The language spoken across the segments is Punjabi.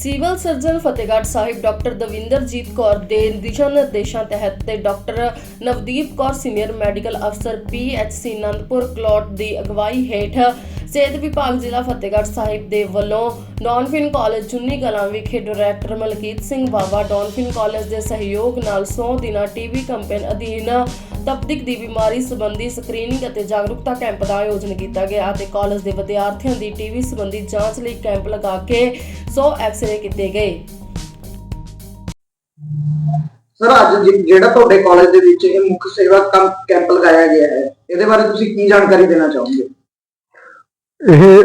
Civil surgeon Fatehgarh Sahib doctor Davinderjit Kaur ਦੇ ਦਿਸ਼ਾ ਨਿਰਦੇਸ਼ਾਂ ਤਹਿਤ ਤੇ doctor Navdeep Kaur senior medical ਅਫਸਰ ਪੀਐਚਸੀ ਆਨੰਦਪੁਰ ਕਲੋਟ ਦੀ ਅਗਵਾਈ ਹੇਠ ਸਿਹਤ ਵਿਭਾਗ ਜ਼ਿਲ੍ਹਾ ਫਤਿਹਗੜ੍ਹ ਸਾਹਿਬ ਦੇ ਵੱਲੋਂ ਡੌਨਫਿਨ ਕਾਲਜ ਚੁੰਨੀ ਕਲਾਂ ਵਿਖੇ director Malkit Singh Bawa dolphin college ਦੇ ਸਹਿਯੋਗ ਨਾਲ 100 ਦਿਨਾ ਟੀਬੀ ਕੈਂਪੇਨ ਅਧੀਨ ਤਪਦਿਕ ਦੀ ਬਿਮਾਰੀ ਸੰਬੰਧੀ ਸਕਰੀਨਿੰਗ ਅਤੇ ਜਾਗਰੂਕਤਾ ਕੈਂਪ ਦਾ ਆਯੋਜਨ ਕੀਤਾ ਗਿਆ ਅਤੇ ਕਾਲਜ ਦੇ ਵਿਦਿਆਰਥੀਆਂ ਦੀ ਟੀਵੀ ਸੰਬੰਧੀ ਜਾਂਚ ਲਈ ਕੈਂਪ ਲਗਾ ਕੇ 100 ਐਕਸ-ਰੇ ਕੀਤੇ ਗਏ। ਸਰ, ਅੱਜ ਜਿਹੜਾ ਤੁਹਾਡੇ ਕਾਲਜ ਦੇ ਵਿੱਚ ਇਹ ਮੁੱਖ ਸੇਵਾ ਕੈਂਪ ਲਗਾਇਆ ਗਿਆ ਹੈ, ਇਹਦੇ ਬਾਰੇ ਤੁਸੀਂ ਕੀ ਜਾਣਕਾਰੀ ਦੇਣਾ ਚਾਹੋਗੇ? ਇਹ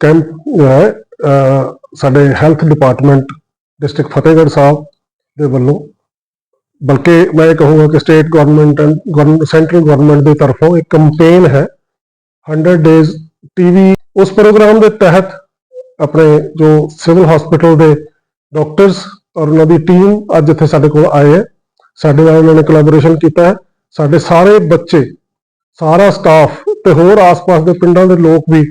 ਕੈਂਪ ਹੈ ਸਾਡੇ health department district Fatehgarh Sahib ਦੇ ਵੱਲੋਂ, ਬਲਕਿ ਮੈਂ ਇਹ ਕਹੂੰਗਾ ਕਿ state government and central government ਦੀ ਤਰਫੋਂ ਇੱਕ ਕੈਂਪੇਨ ਹੈ 100 ਡੇਜ਼ ਟੀਵੀ, ਉਸ ਪ੍ਰੋਗਰਾਮ ਦੇ ਤਹਿਤ ਆਪਣੇ ਜੋ ਸਿਵਲ ਹਸਪੀਟਲ ਦੇ ਡਾਕਟਰਸ ਔਰ ਉਹਨਾਂ ਦੀ ਟੀਮ ਅੱਜ ਇੱਥੇ ਸਾਡੇ ਕੋਲ ਆਏ ਹੈ। ਸਾਡੇ ਨਾਲ ਉਹਨਾਂ ਨੇ ਕੋਲੈਬੋਰੇਸ਼ਨ ਕੀਤਾ ਹੈ। ਸਾਡੇ ਸਾਰੇ ਬੱਚੇ, ਸਾਰਾ ਸਟਾਫ ਤੇ ਹੋਰ ਆਸ-ਪਾਸ ਦੇ ਪਿੰਡਾਂ ਦੇ ਲੋਕ ਵੀ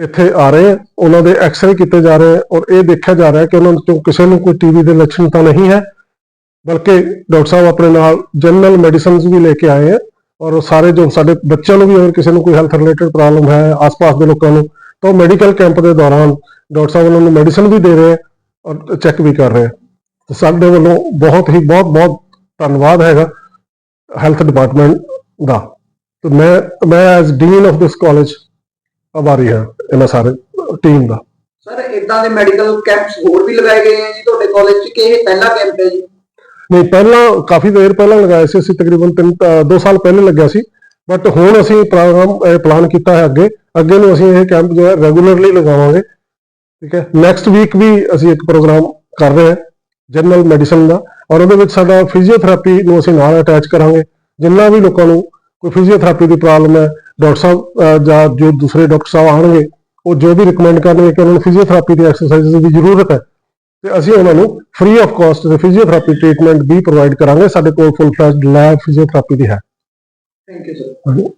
ਇੱਥੇ ਆ ਰਹੇ ਹੈ ਉਹਨਾਂ ਦੇ ਐਕਸਰੇ ਕੀਤੇ ਜਾ ਰਹੇ ਔਰ ਇਹ ਦੇਖਿਆ ਜਾ ਰਿਹਾ ਕਿ ਉਹਨਾਂ ਤੋਂ ਕਿਸੇ ਨੂੰ ਕੋਈ ਟੀਵੀ ਦੇ ਲੱਛਣ ਤਾਂ ਨਹੀਂ ਹੈ, ਬਲਕਿ ਡਾਕਟਰ ਸਾਹਿਬ ਆਪਣੇ ਨਾਲ ਜਨਰਲ ਮੈਡੀਸਿਨਸ ਵੀ ਲੈ ਕੇ ਆਏ ਹੈ ਔਰ ਉਹ ਸਾਰੇ ਜੋ ਸਾਡੇ ਬੱਚਿਆਂ ਨੂੰ ਵੀ ਅਗਰ ਕਿਸੇ ਨੂੰ ਕੋਈ ਹੈਲਥ ਰਿਲੇਟਡ ਪ੍ਰੋਬਲਮ ਹੈ, ਆਸ-ਪਾਸ ਦੇ ਲੋਕਾਂ ਨੂੰ, ਤਾਂ ਉਹ ਮੈਡੀਕਲ ਕੈਂਪ ਦੇ ਦੌਰਾਨ ਡਾਕਟਰ ਸਾਹਿਬ ਉਹਨਾਂ ਨੂੰ ਮੈਡੀਸਿਨ ਵੀ ਦੇ ਰਹੇ ਔਰ ਚੈੱਕ ਵੀ ਕਰ ਰਹੇ ਤੇ ਸਾਡੇ ਵੱਲੋਂ ਬਹੁਤ ਹੀ ਬਹੁਤ ਬਹੁਤ ਧੰਨਵਾਦ ਹੈਗਾ ਹੈਲਥ ਡਿਪਾਰਟਮੈਂਟ ਦਾ। ਤੇ ਮੈਂ ਮੈਂ as dean of this college ਆਭਾਰੀ ਹਾਂ। ਇਹਨਾਂ ਸਾਰੇ ਟੀਮ ਦਾ। ਸਰ ਇਦਾਂ ਦੇ ਮੈਡੀਕਲ ਕੈਂਪਸ ਹੋਰ ਵੀ ਲਗਾਏ ਗਏ ਹੈ ਜੀ? ਤੁਹਾਡੇ ਕਾਲਜ 'ਚ ਕਿ ਇਹ ਪਹਿਲਾ ਕੈਂਪ ਹੈ ਜੀ? ਨਹੀਂ ਪਹਿਲਾਂ ਕਾਫੀ ਦੇਰ ਪਹਿਲਾਂ ਲਗਾਇਆ ਸੀ। ਅਸੀਂ ਤਕਰੀਬਨ 3 2 ਸਾਲ ਪਹਿਲੇ ਲੱਗਿਆ ਸੀ। ਬਟ ਹੁਣ ਅਸੀਂ ਪ੍ਰੋਗਰਾਮ ਪਲਾਨ ਕੀਤਾ ਹੈ ਅੱਗੇ। ਅੱਗੇ ਨੂੰ ਅਸੀਂ ਇਹ ਕੈਂਪ ਜੋ ਹੈ ਰੈਗੂਲਰਲੀ ਲਗਾਵਾਂਗੇ। ਠੀਕ ਹੈ? ਨੈਕਸਟ ਵੀਕ ਵੀ ਅਸੀਂ ਇੱਕ ਪ੍ਰੋਗਰਾਮ ਕਰ ਰਹੇ ਹਾਂ ਜਨਰਲ ਮੈਡੀਸਨ ਦਾ। ਔਰ ਉਹਦੇ ਵਿੱਚ ਸਾਡਾ ਫਿਜ਼ੀਓਥੈਰੇਪੀ ਨੂੰ ਅਸੀਂ ਨਾਲ ਅਟੈਚ ਕਰਾਂਗੇ। ਜਿੰਨਾ ਵੀ ਲੋਕਾਂ ਨੂੰ ਕੋਈ ਫਿਜ਼ੀਓਥੈਰੇਪੀ ਦੀ ਪ੍ਰੋਬਲਮ ਹੈ ਡਾਕਟਰ ਸਾਹਿਬ ਜਾਂ ਜੋ ਦੂਸਰੇ ਡਾਕਟਰ ਸਾਹਿਬ ਆਣਗੇ ਉਹ ਜੋ ਵੀ ਰეკਮੈਂਡ ਕਰਨਗੇ ਕਿ ਉਹਨਾਂ ਨੂੰ ਫਿਜ਼ੀਓਥੈਰੇਪੀ ਦੀ ਐਕਸਰਸਾਈਜ਼ ਦੀ ਜ਼ਰੂਰਤ ਹੈ ਤੇ ਅਸੀਂ ਉਹਨਾਂ ਨੂੰ ਫ੍ਰੀ ਆਫ ਕਾਸਟ ਤੇ ਫਿਜ਼ੀਓਥੈਰੇਪੀ ਟ੍ਰੀਟਮੈਂਟ ਵੀ ਪ੍ਰੋਵਾਈਡ ਕਰਾਂਗੇ। ਸਾਡੇ ਕੋਲ ਫੁੱਲ ਫਲੈਜਡ ਲੈਬ ਫਿਜ਼ੀਓਥੈਰੇਪੀ ਦੀ ਹੈ। ਥੈਂਕ ਯੂ ਸਰ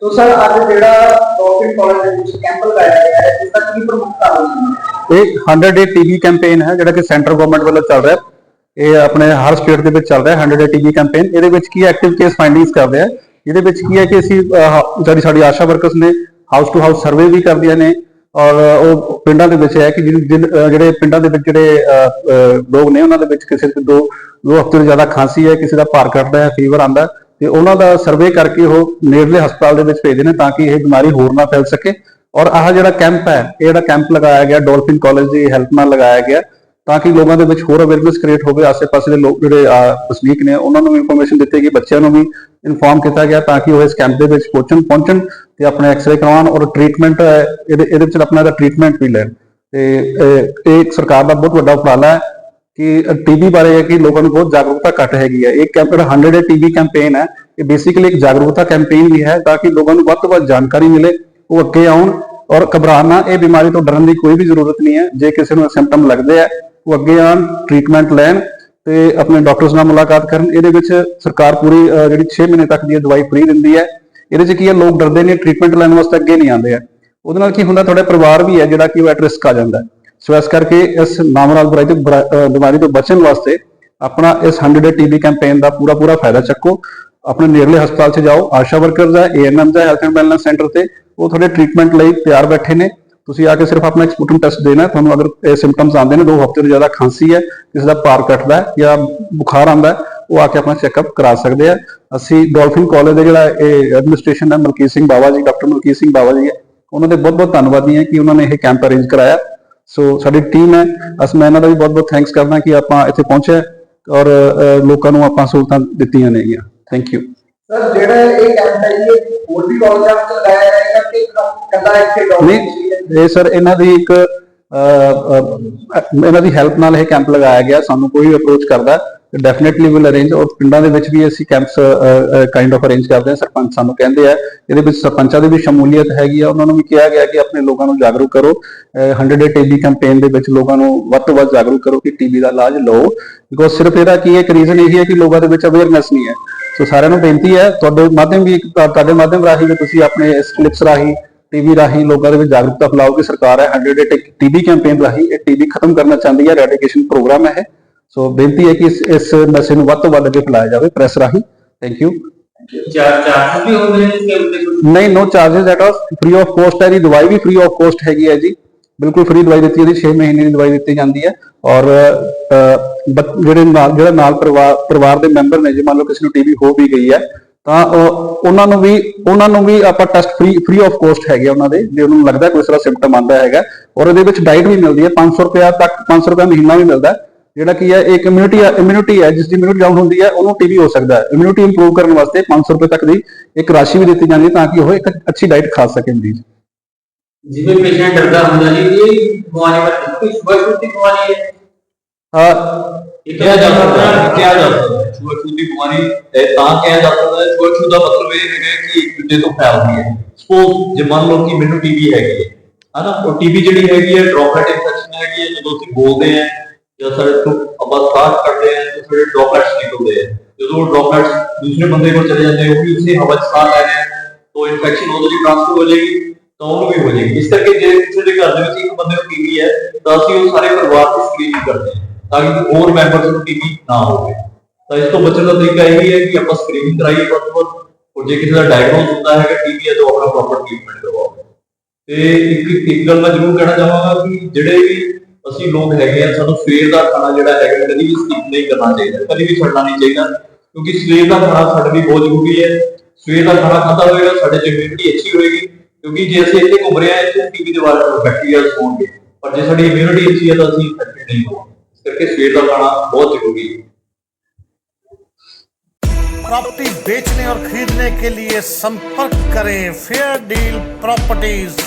ਤੋ ਸਰ ਅੱਜ ਜਿਹੜਾ ਡਾਕਟਰ ਕਾਲਜ ਦੇ ਵਿੱਚ ਕੈਂਪ ਲਗਾਇਆ ਗਿਆ ਹੈ ਇਸ ਦਾ ਕੀ ਪ੍ਰਮੁੱਖ ਕਾਰਨ ਹੈ? ਇਹ 100 ਡੇ ਟੀਬੀ ਕੈਂਪੇਨ ਹੈ ਜਿਹੜਾ ਕਿ ਸੈਂਟਰ ਗਵਰਨਮੈਂਟ ਵੱਲੋਂ ਚੱਲ ਰਿਹਾ ਹੈ। ਇਹ ਆਪਣੇ ਹਰ ਸਟੇਟ ਦੇ ਵਿੱਚ ਚੱਲ ਰਿਹਾ ਹੈ 100 ਡੇ ਟੀਬੀ ਕੈਂਪੇਨ ਇਹਦੇ ਵਿੱਚ ਕੀ ਐਕਟਿਵ ਕੇਸ ਫਾਈਂਡਿੰਗਸ ਕਰਦੇ ਆ ਇਹਦੇ ਵਿੱਚ ਕੀ ਹੈ ਕਿ ਅਸੀਂ ਜਿਹੜੀ ਸਾਡੀ ਆਸ਼ਾ ਵਰਕਰਸ ਨੇ ਹਾਊਸ ਟੂ ਹਾਊਸ ਸਰਵੇ ਵੀ ਕਰਦੀਆਂ ਨੇ ਔਰ ਉਹ ਪਿੰਡਾਂ ਦੇ ਵਿੱਚ ਹੈ ਕਿ ਜਿਹਨ- ਜਿਹੜੇ ਪਿੰਡਾਂ ਦੇ ਵਿੱਚ ਜਿਹੜੇ ਲੋਕ ਨੇ ਉਹਨਾਂ ਦੇ ਵਿੱਚ ਕਿਸੇ ਦੇ ਦੋ ਦੋ ਹਫ਼ਤੇ ਤੋਂ ਜ਼ਿਆਦਾ ਖਾਂਸੀ ਹੈ, ਕਿਸੇ ਦਾ ਭਾਰ ਘਟਦਾ ਹੈ ਫੀਵਰ ਆਂਦਾ ਤੇ ਉਹਨਾਂ ਦਾ ਸਰਵੇ ਕਰਕੇ ਉਹ ਨੇੜਲੇ ਹਸਪਤਾਲ ਦੇ ਵਿੱਚ ਭੇਜਦੇ ਨੇ ਤਾਂ ਕਿ ਇਹ ਬਿਮਾਰੀ ਹੋਰ ਨਾ ਫੈਲ ਸਕੇ। ਔਰ ਆਹ ਜਿਹੜਾ ਕੈਂਪ ਹੈ, ਇਹ ਜਿਹੜਾ ਕੈਂਪ ਲਗਾਇਆ ਗਿਆ ਡੋਲਫਿਨ ਕਾਲਜ ਦੀ ਹੈਲਪ ਨਾਲ ਲਗਾਇਆ ਗਿਆ, ਤਾਂ ਕਿ ਲੋਕਾਂ ਦੇ ਵਿੱਚ ਹੋਰ ਅਵੇਅਰਨੈਸ ਕ੍ਰੀਏਟ ਹੋਵੇ, ਆਸ-ਪਾਸੇ ਦੇ ਲੋਕ ਜਿਹੜੇ ਵਸਨੀਕ ਨੇ, ਉਹਨਾਂ ਨੂੰ ਇਨਫੋਰਮੇਸ਼ਨ ਦਿੱਤੀ ਗਈ, ਬੱਚਿਆਂ ਨੂੰ ਵੀ ਇਨਫੋਰਮ ਕੀਤਾ ਗਿਆ ਤਾਂ ਕਿ ਉਹ ਇਸ ਕੈਂਪ ਦੇ ਵਿੱਚ ਪਹੁੰਚਣ ਪਹੁੰਚਣ ਤੇ ਆਪਣੇ ਐਕਸਰੇ ਕਰਵਾਉਣ ਔਰ ਟ੍ਰੀਟਮੈਂਟ ਇਹਦੇ ਇਹਦੇ ਵਿੱਚ ਆਪਣਾ ਦਾ ਟ੍ਰੀਟਮੈਂਟ ਵੀ ਲੈਣ। ਤੇ ਅਹ, ਇਹ ਸਰਕਾਰ ਦਾ ਬਹੁਤ ਵੱਡਾ ਉਪਰਾਲਾ ਹੈ ਕਿ ਟੀਬੀ ਬਾਰੇ ਹੈ ਕਿ ਲੋਕਾਂ ਨੂੰ ਬਹੁਤ ਜਾਗਰੂਕਤਾ ਘੱਟ ਹੈਗੀ ਹੈ। ਇਹ ਕੈਂਪ ਜਿਹੜਾ 100 ਡੇ ਟੀਬੀ ਕੈਂਪੇਨ ਹੈ। ਇਹ ਬੇਸਿਕਲੀ ਇੱਕ ਜਾਗਰੂਕਤਾ ਕੈਂਪੇਨ ਵੀ ਹੈ ਤਾਂ ਕਿ ਲੋਕਾਂ ਨੂੰ ਵੱਧ ਤੋਂ ਵੱਧ ਜਾਣਕਾਰੀ ਮਿਲੇ ਉਹ ਅੱਗੇ ਆਉਣ ਔਰ ਘਬਰਾਣਾ ਇਹ ਬਿਮਾਰੀ ਤੋਂ ਡਰਨ ਦੀ ਕੋਈ ਵੀ ਜ਼ਰੂਰਤ ਨਹੀਂ ਹੈ। ਜੇ ਕਿਸੇ ਨੂੰ ਸਿੰਪਟਮ ਲੱਗਦੇ ਆ ਉਹ ਅੱਗੇ ਆਉਣ ਟ੍ਰੀਟਮੈਂਟ ਲੈਣ ਤੇ ਆਪਣੇ ਡਾਕਟਰਸ ਨਾਲ ਮੁਲਾਕਾਤ ਕਰਨ। ਇਹਦੇ ਵਿੱਚ ਸਰਕਾਰ ਪੂਰੀ ਜਿਹੜੀ 6 ਮਹੀਨੇ ਤੱਕ ਦੀ ਇਹ ਦਵਾਈ ਫ੍ਰੀ ਦਿੰਦੀ ਹੈ। ਇਹਦੇ 'ਚ ਕੀ ਹੈ, ਲੋਕ ਡਰਦੇ ਨੇ ਟ੍ਰੀਟਮੈਂਟ ਲੈਣ ਵਾਸਤੇ ਅੱਗੇ ਨਹੀਂ ਆਉਂਦੇ ਆ। ਉਹਦੇ ਨਾਲ ਕੀ ਹੁੰਦਾ, ਤੁਹਾਡਾ ਪਰਿਵਾਰ ਵੀ ਹੈ ਜਿਹੜਾ ਕਿ ਉਹ ਐਟ ਰਿਸਕ ਆ ਜਾਂਦਾ ਸੋ ਇਸ ਕਰਕੇ ਇਸ ਨਾਮਰਾਲ ਬੁਰਾਈ ਤੋਂ ਬਿਮਾਰੀ ਤੋਂ ਬਚਣ ਵਾਸਤੇ ਆਪਣਾ ਇਸ 100 ਡੇ ਟੀਬੀ ਕੈਂਪੇਨ ਦਾ ਪੂਰਾ ਪੂਰਾ ਫਾਇਦਾ ਚੱਕੋ। ਆਪਣੇ ਨੇੜਲੇ ਹਸਪਤਾਲ 'ਚ ਜਾਓ, ਆਸ਼ਾ ਵਰਕਰਸ ਹੈ ਏਐਨਐਮ ਦਾ ਹੈਲਥ ਐਂਡ ਵੈਲਨੈਸ ਸੈਂਟਰ ਤੇ। ਉਹ ਤੁਹਾਡੇ ਟ੍ਰੀਟਮੈਂਟ ਲਈ ਤਿਆਰ ਬੈਠੇ ਨੇ। ਤੁਸੀਂ ਆ ਕੇ ਸਿਰਫ ਆਪਣਾ ਐਕਸਪੋਰਟਨ ਟੈਸਟ ਦੇਣਾ ਤੁਹਾਨੂੰ ਅਗਰ ਇਹ ਸਿੰਪਟਮਸ ਆਉਂਦੇ ਨੇ, ਦੋ ਹਫ਼ਤੇ ਤੋਂ ਜ਼ਿਆਦਾ ਖਾਂਸੀ ਹੈ, ਕਿਸੇ ਦਾ ਭਾਰ ਕੱਟਦਾ ਹੈ ਜਾਂ ਬੁਖਾਰ ਆਉਂਦਾ ਉਹ ਆ ਕੇ ਆਪਣਾ ਚੈੱਕਅਪ ਕਰਾ ਸਕਦੇ ਆ। ਅਸੀਂ ਡੋਲਫਿਨ ਕਾਲਜ ਦੇ ਜਿਹੜਾ ਇਹ ਐਡਮਿਨਿਸਟ੍ਰੇਸ਼ਨ ਹੈ ਮਲਕੀਤ ਸਿੰਘ ਬਾਵਾ ਜੀ ਡਾਕਟਰ ਮਲਕੀਤ ਸਿੰਘ ਬਾਵਾ ਜੀ ਉਹਨਾਂ ਦੇ ਬਹੁਤ ਬਹੁਤ ਧੰਨਵਾਦੀ ਹਾਂ ਕਿ ਉਹਨਾਂ ਨੇ ਇਹ ਕੈਂਪ ਅਰੇਂਜ ਕਰਾਇਆ। ਸੋ ਸਾਡੀ ਟੀਮ ਹੈ। ਅਸ ਮੈਂ ਇਹਨਾਂ ਦਾ ਵੀ ਬਹੁਤ ਬਹੁਤ ਥੈਂਕਸ ਕਰਦਾ ਕਿ ਆਪਾਂ ਇੱਥੇ ਪਹੁੰਚੇ ਔਰ ਲੋਕਾਂ ਨੂੰ ਆਪਾਂ ਸਹੂਲਤਾਂ ਦਿੱਤੀਆਂ ਨੇਗੀਆਂ। ਥੈਂਕ ਯੂ ਸਰ ਜਿਹੜਾ ਇਹ ਕੈਂਪ ਹੈ ਇਹ ਹੋਰ ਵੀ ਕਾਲਜਾਂ ਵਿੱਚ ਲਗਾਇਆ ਜਾਏਗਾ ਕਿ ਕੱਲਾ ਇੱਥੇ ਡਾਕਟਰ ਨਹੀਂ ਇਹ ਸਰ ਇਹਨਾਂ ਦੀ ਇੱਕ ਇਹਨਾਂ ਦੀ ਹੈਲਪ ਨਾਲ ਇਹ ਕੈਂਪ ਲਗਾਇਆ ਗਿਆ। ਸਾਨੂੰ ਕੋਈ ਅਪਰੋਚ ਕਰਦਾ। ਡੈਫੀਨਿਟਲੀ ਵਿਲ ਅਰੇਂਜ ਔਰ ਪਿੰਡਾਂ ਦੇ ਵਿੱਚ ਵੀ ਅਸੀਂ ਕੈਂਪਸ ਕਾਈਂਡ ਆਫ ਅਰੇਂਜ ਕਰਦੇ ਹਾਂ। ਸਰਪੰਚ ਸਾਨੂੰ ਕਹਿੰਦੇ ਆ ਇਹਦੇ ਵਿੱਚ ਸਰਪੰਚਾਂ ਦੀ ਵੀ ਸ਼ਮੂਲੀਅਤ ਹੈਗੀ ਆ। ਉਹਨਾਂ ਨੂੰ ਵੀ ਕਿਹਾ ਗਿਆ ਕਿ ਆਪਣੇ ਲੋਕਾਂ ਨੂੰ ਜਾਗਰੂਕ ਕਰੋ। ਅਹ, 100 ਡੇ ਟੀਬੀ ਕੈਂਪੇਨ ਦੇ ਵਿੱਚ ਲੋਕਾਂ ਨੂੰ ਵੱਧ ਤੋਂ ਵੱਧ ਜਾਗਰੂਕ ਕਰੋ ਕਿ ਟੀਬੀ ਦਾ ਇਲਾਜ ਲਓ। ਬਿਕੋਜ਼ ਸਿਰਫ ਇਹਦਾ ਕੀ ਹੈ ਇੱਕ ਰੀਜ਼ਨ ਇਹ ਹੈ ਕਿ ਲੋਕਾਂ ਦੇ ਵਿੱਚ ਅਵੇਅਰਨੈਸ ਨਹੀਂ ਹੈ। ਸੋ ਸਾਰਿਆਂ ਨੂੰ ਬੇਨਤੀ ਹੈ ਤੁਹਾਡੇ ਮਾਧਿਅਮ ਵੀ ਤੁਹਾਡੇ ਮਾਧਿਅਮ ਰਾਹੀਂ ਵੀ ਤੁਸੀਂ ਆਪਣੇ ਇਸ ਕਲਿੱਪਸ ਰਾਹੀਂ ਟੀਵੀ ਰਾਹੀਂ ਲੋਕਾਂ ਦੇ ਵਿੱਚ ਜਾਗਰੂਕਤਾ ਫੈਲਾਓ ਕਿ ਸਰਕਾਰ ਹੈ। 100 ਡੇ ਟੀਬੀ ਕੈਂਪੇਨ ਰਾਹੀਂ ਇਹ ਟੀਬੀ ਖਤਮ ਕਰਨਾ ਚਾਹੁੰਦੀ ਹੈ। ਰੈਡੀਕੇਸ਼ਨ ਪ੍ਰੋਗਰਾਮ ਹੈ ਸੋ ਬੇਨਤੀ ਹੈ ਕਿ ਇਸ ਇਸ ਮੈਸੇਜ ਨੂੰ ਵੱਧ ਤੋਂ ਵੱਧ ਅੱਗੇ ਫੈਲਾਇਆ ਜਾਵੇ ਪ੍ਰੈਸ ਰਾਹੀਂ। ਥੈਂਕ ਯੂ ਨਹੀਂ no charges at all free of cost ਹੈ ਜੀ ਦਵਾਈ ਵੀ ਫ੍ਰੀ ਆਫ ਕੋਸਟ ਹੈਗੀ ਹੈ ਜੀ। ਬਿਲਕੁਲ ਫ੍ਰੀ ਦਵਾਈ ਦਿੱਤੀ ਜਾਂਦੀ 6 ਮਹੀਨੇ ਦੀ ਦਵਾਈ ਦਿੱਤੀ ਜਾਂਦੀ ਹੈ। ਔਰ ਜਿਹੜੇ ਨਾਲ ਜਿਹੜਾ ਨਾਲ ਪਰਿਵਾਰ ਪਰਿਵਾਰ ਦੇ ਮੈਂਬਰ ਨੇ ਜੇ ਮੰਨ ਲਓ ਕਿਸੇ ਨੂੰ ਟੀਬੀ ਹੋ ਵੀ ਗਈ ਹੈ ਤਾਂ ਉਹਨਾਂ ਨੂੰ ਵੀ ਉਹਨਾਂ ਨੂੰ ਵੀ ਆਪਾਂ test free free of cost ਹੈਗੇ ਉਹਨਾਂ ਦੇ। ਜੇ ਉਹਨਾਂ ਨੂੰ ਲੱਗਦਾ ਕੋਈ ਇਸ ਤਰ੍ਹਾਂ ਸਿੰਪਟਮ ਆਂਦਾ ਹੈਗਾ ਔਰ ਇਹਦੇ ਵਿੱਚ ਡਾਈਟ ਵੀ ਮਿਲਦੀ ਹੈ 500 ਰੁਪਏ ਤੱਕ 500 ਰੁਪਏ ਮਹੀਨਾ ਵੀ ਮਿਲਦਾ ਹੈ। ਜਿਹੜਾ ਕੀ ਹੈ ਇੱਕ ਇਮਿਊਨਿਟੀ ਇਮਿਊਨਿਟੀ ਹੈ ਜਿਸ ਦੀ ਇਮਿਊਨਿਟੀ ਡਾਊਨ ਹੁੰਦੀ ਹੈ ਉਹਨੂੰ ਟੀਬੀ ਹੋ ਸਕਦਾ ਹੈ। ਇਮਿਊਨਿਟੀ ਇੰਪਰੂਵ ਕਰਨ ਵਾਸਤੇ 500 ਰੁਪਏ ਤੱਕ ਦੀ ਇੱਕ ਰਾਸ਼ੀ ਵੀ ਦਿੱਤੀ ਜਾਂਦੀ ਹੈ ਤਾਂ ਕਿ ਉਹ ਇੱਕ ਅੱਛੀ ਡਾਈਟ ਖਾ ਸਕੇ ਮਰੀਜ਼ ਜਿਵੇਂ ਪੇਸ਼ੈਂਟ ਡਰਦਾ ਹੁੰਦਾ ਜੀ ਇਹ ਬਿਮਾਰੀ ਬਾਰੇ ਕੋਈ ਸ਼ੁਗਰ ਦੀ ਬਿਮਾਰੀ ਹੈ। ਹਾਂ। ਇਹ ਕਿਹਾ ਜਾ ਸਕਦਾ ਹੈ ਕਿਹਾ ਜਾ ਸਕਦਾ। ਹੈ ਸ਼ੂਗਰ ਦੀ ਬਿਮਾਰੀ ਇਹ ਤਾਂ ਕਿਹਾ ਜਾ ਸਕਦਾ ਹੈ ਸ਼ੂਗਰ ਦਾ ਮਤਲਬ ਇਹ ਹੈਗਾ ਕਿ ਇੱਕ ਦੂਜੇ ਤੋਂ ਫੈਲਦੀ ਹੈ। ਸਪੋਜ਼ ਜੇ ਮੰਨ ਲਓ ਕਿ ਮੈਨੂੰ ਟੀਬੀ ਹੈਗੀ ਹੈ ਹਨਾ? ਉਹ ਟੀਬੀ ਜਿਹੜੀ ਹੈਗੀ ਹੈ ਡ੍ਰੌਪਲੇਟ ਇਨਫੈਕਸ਼ਨ ਹੈਗੀ ਹੈ ਜਦੋਂ ਅਸੀਂ ਬੋਲਦੇ ਹਾਂ ਜਾਂ ਸਾਡੇ ਤੋਂ ਆਪਾਂ ਸਾਹ ਕੱਢਦੇ ਹਾਂ ਤਾਂ ਸਾਡੇ ਡ੍ਰੌਪਲੇਟਸ ਨਿਕਲਦੇ ਆ, ਜਦੋਂ ਉਹ ਦੂਸਰੇ ਬੰਦੇ ਕੋਲ ਚਲੇ ਜਾਂਦੇ ਉਹ ਵੀ ਉਸੇ ਹਵਾ 'ਚ ਸਾਹ ਲੈ ਰਹੇ ਤਾਂ ਇਨਫੈਕਸ਼ਨ ਉਹਦੇ ਲਈ ਟ੍ਰਾਂਸਫਰ ਹੋ ਜਾਏਗੀ, ਤਾਂ ਉਹਨੂੰ ਵੀ ਹੋ ਜਾਏਗੀ। ਇਸ ਕਰਕੇ ਜੇ ਕਿਸੇ ਦੇ ਘਰ ਦੇ ਵਿੱਚ ਇੱਕ ਬੰਦੇ ਨੂੰ ਟੀਬੀ ਹੈ, ਤਾਂ ਅਸੀਂ ਉਹ ਸਾਰੇ ਪਰਿਵਾਰ ਦੀ ਸਕਰੀਨਿੰਗ ਕਰਦੇ ਹਾਂ ਤਾਂ ਕਿ ਹੋਰ ਮੈਂਬਰਸ ਨੂੰ ਟੀਬੀ ਨਾ ਹੋਵੇ। ਤਾਂ ਇਸ ਤੋਂ ਬਚਣ ਦਾ ਤਰੀਕਾ ਇਹ ਹੈ ਕਿ ਆਪਾਂ ਸਕਰੀਨਿੰਗ ਕਰਾਈਏ ਵੱਧ ਤੋਂ ਵੱਧ, ਔਰ ਜੇ ਕਿਸੇ ਦਾ ਡਾਇਗਨੋਸ ਹੁੰਦਾ ਹੈਗਾ ਟੀਬੀ ਹੈ, ਤਾਂ ਆਪਣਾ ਪ੍ਰੋਪਰ ਟ੍ਰੀਟਮੈਂਟ ਕਰਵਾਓ। ਤੇ ਇੱਕ ਇੱਕ ਗੱਲ ਮੈਂ ਜ਼ਰੂਰ ਕਹਿਣਾ ਚਾਹਾਂਗਾ ਕਿ ਜਿਹੜੇ ਵੀ ਅਸੀਂ ਲੋਕ ਹੈਗੇ ਆ ਸਾਨੂੰ ਸਵੇਰ ਦਾ ਖਾਣਾ ਜਿਹੜਾ ਹੈਗਾ ਕਦੀ ਵੀ ਸਕਿਪ ਨਹੀਂ ਕਰਨਾ ਚਾਹੀਦਾ ਕਦੀ ਵੀ ਛੱਡਣਾ ਨਹੀਂ ਚਾਹੀਦਾ ਕਿਉਂਕਿ ਸਵੇਰ ਦਾ ਖਾਣਾ ਸਾਡੇ ਲਈ ਬਹੁਤ ਜ਼ਰੂਰੀ ਹੈ ਸਵੇਰ ਦਾ ਖਾਣਾ ਖਾਧਾ ਹੋਏਗਾ ਸਾਡੇ ਚ ਇਮਿਊਨਿਟੀ ਅੱਛੀ ਹੋਏਗੀ ਕਿਉਂਕਿ ਜੇ ਅਸੀਂ ਇੱਥੇ ਘੁੰਮ ਰਹੇ ਹਾਂ ਇੱਥੇ ਟੀਬੀ ਦੇ ਬਾਰੇ ਬੈਕਟੀਰੀਆ ਹੋਣਗੇ ਪਰ ਜੇ ਸਾਡੀ ਇਮਿਊਨਿਟੀ ਅੱਛੀ ਹੈ ਤਾਂ ਅਸੀਂ ਇਨਫੈਕਟਡ ਨਹੀਂ ਹੋਵਾਂਗੇ ਇਸ ਕਰਕੇ ਸਵੇਰ ਦਾ ਖਾਣਾ ਬਹੁਤ ਜ਼ਰੂਰੀ ਹੈ प्रॉपर्टी बेचने और खरीदने के लिए संपर्क करें फेयर डील प्रॉपर्टीज